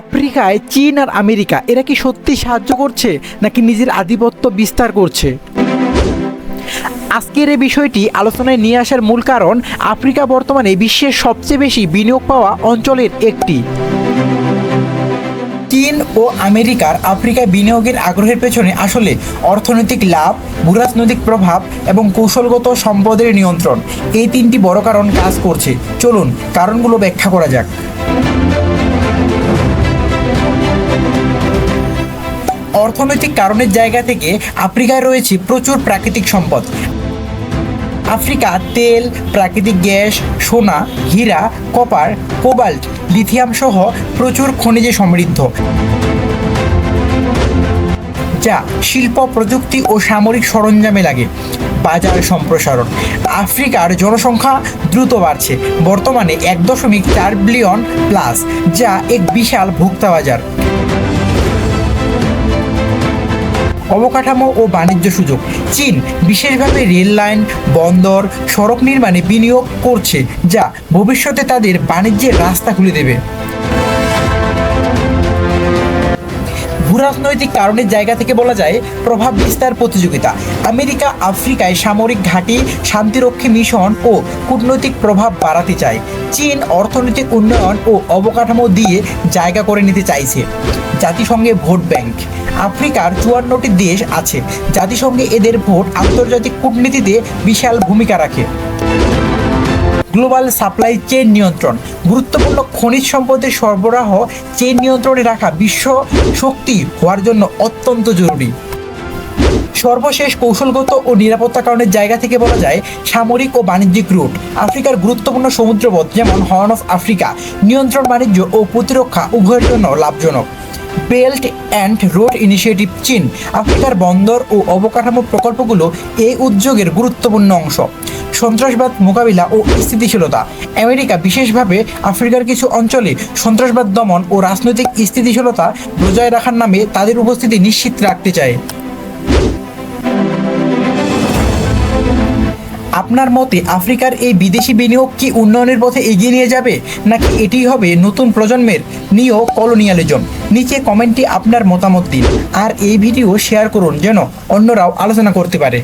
আফ্রিকায় চীন আর আমেরিকা, এরা কি সত্যি সাহায্য করছে নাকি নিজের আধিপত্য বিস্তার করছে? আজকের এই বিষয়টি আলোচনায় নিয়ে আসার মূল কারণ আফ্রিকা বর্তমানে বিশ্বের সবচেয়ে বেশি বিনিয়োগ পাওয়া অঞ্চলের একটি। চীন ও আমেরিকার আফ্রিকায় বিনিয়োগের আগ্রহের পেছনে আসলে অর্থনৈতিক লাভ, ভূরাজনৈতিক প্রভাব এবং কৌশলগত সম্পদের নিয়ন্ত্রণ, এই তিনটি বড় কারণ কাজ করছে। চলুন কারণগুলো ব্যাখ্যা করা যাক। অর্থনৈতিক কারণের জায়গা থেকে আফ্রিকায় রয়েছে প্রচুর প্রাকৃতিক সম্পদ। আফ্রিকা তেল, প্রাকৃতিক গ্যাস, সোনা, হীরা, কপার, কোবাল্ট, লিথিয়াম সহ প্রচুর খনিজে সমৃদ্ধ। যা শিল্প, প্রযুক্তি ও সামরিক সরঞ্জামে লাগে। বাজার সম্প্রসারণ। আফ্রিকার জনসংখ্যা দ্রুত বাড়ছে। বর্তমানে এক দশমিক চার বিলিয়ন প্লাস, যা এক বিশাল ভোক্তা বাজার। অবকাঠামো ও বাণিজ্য সুযোগ। চীন বিশেষভাবে রেল লাইন, বন্দর, সড়ক নির্মাণে বিনিয়োগ করছে, যা ভবিষ্যতে তাদের বাণিজ্যের রাস্তা খুলে দেবে। ভূরাজনৈতিক কারণের জায়গা থেকে বলা যায় প্রভাব বিস্তার প্রতিযোগিতা। আমেরিকা, আফ্রিকায় সামরিক ঘাঁটি, শান্তিরক্ষী মিশন ও কূটনৈতিক প্রভাব বাড়াতে চায়। চীন অর্থনৈতিক উন্নয়ন ও অবকাঠামো দিয়ে জায়গা করে নিতে চাইছে। জাতিসংঘে ভোট ব্যাংক। আফ্রিকার চুয়ান্নটি দেশ আছে। জাতিসংঘে এদের ভোট আন্তর্জাতিক কূটনীতিতে বিশাল ভূমিকা রাখে। গ্লোবাল সাপ্লাই চেইন নিয়ন্ত্রণ। গুরুত্বপূর্ণ খনিজ সম্পদের সরবরাহ চেইন নিয়ন্ত্রণে রাখা বিশ্ব শক্তি হওয়ার জন্য অত্যন্ত জরুরি। সর্বশেষ কৌশলগত ও নিরাপত্তা কারণের জায়গা থেকে বলা যায় সামরিক ও বাণিজ্যিক রুট। আফ্রিকার গুরুত্বপূর্ণ সমুদ্রপথ যেমন হর্ন অফ আফ্রিকা, নিয়ন্ত্রণ বাণিজ্য ও প্রতিরক্ষা উভয়ের জন্য লাভজনক। বেল্ট অ্যান্ড রোড ইনিশিয়েটিভ চীন, আফ্রিকার বন্দর ও অবকাঠামো প্রকল্পগুলো এই উদ্যোগের গুরুত্বপূর্ণ অংশ। সন্ত্রাসবাদ মোকাবিলা ও স্থিতিশীলতা। আমেরিকা বিশেষভাবে আফ্রিকার কিছু অঞ্চলে সন্ত্রাসবাদ দমন ও রাজনৈতিক স্থিতিশীলতা বজায় রাখার নামে তাদের উপস্থিতি নিশ্চিত রাখতে চায়। আপনার মতে আফ্রিকার এই বিদেশি বিনিয়োগ কি উন্নয়নের পথে এগিয়ে নিয়ে যাবে, নাকি এটি হবে নতুন প্রজন্মের নিও কলোনিয়ালিজম নিচে কমেন্টে আপনার মতামত দিন, আর এই ভিডিও শেয়ার করুন যেন অন্যরাও আলোচনা করতে পারে।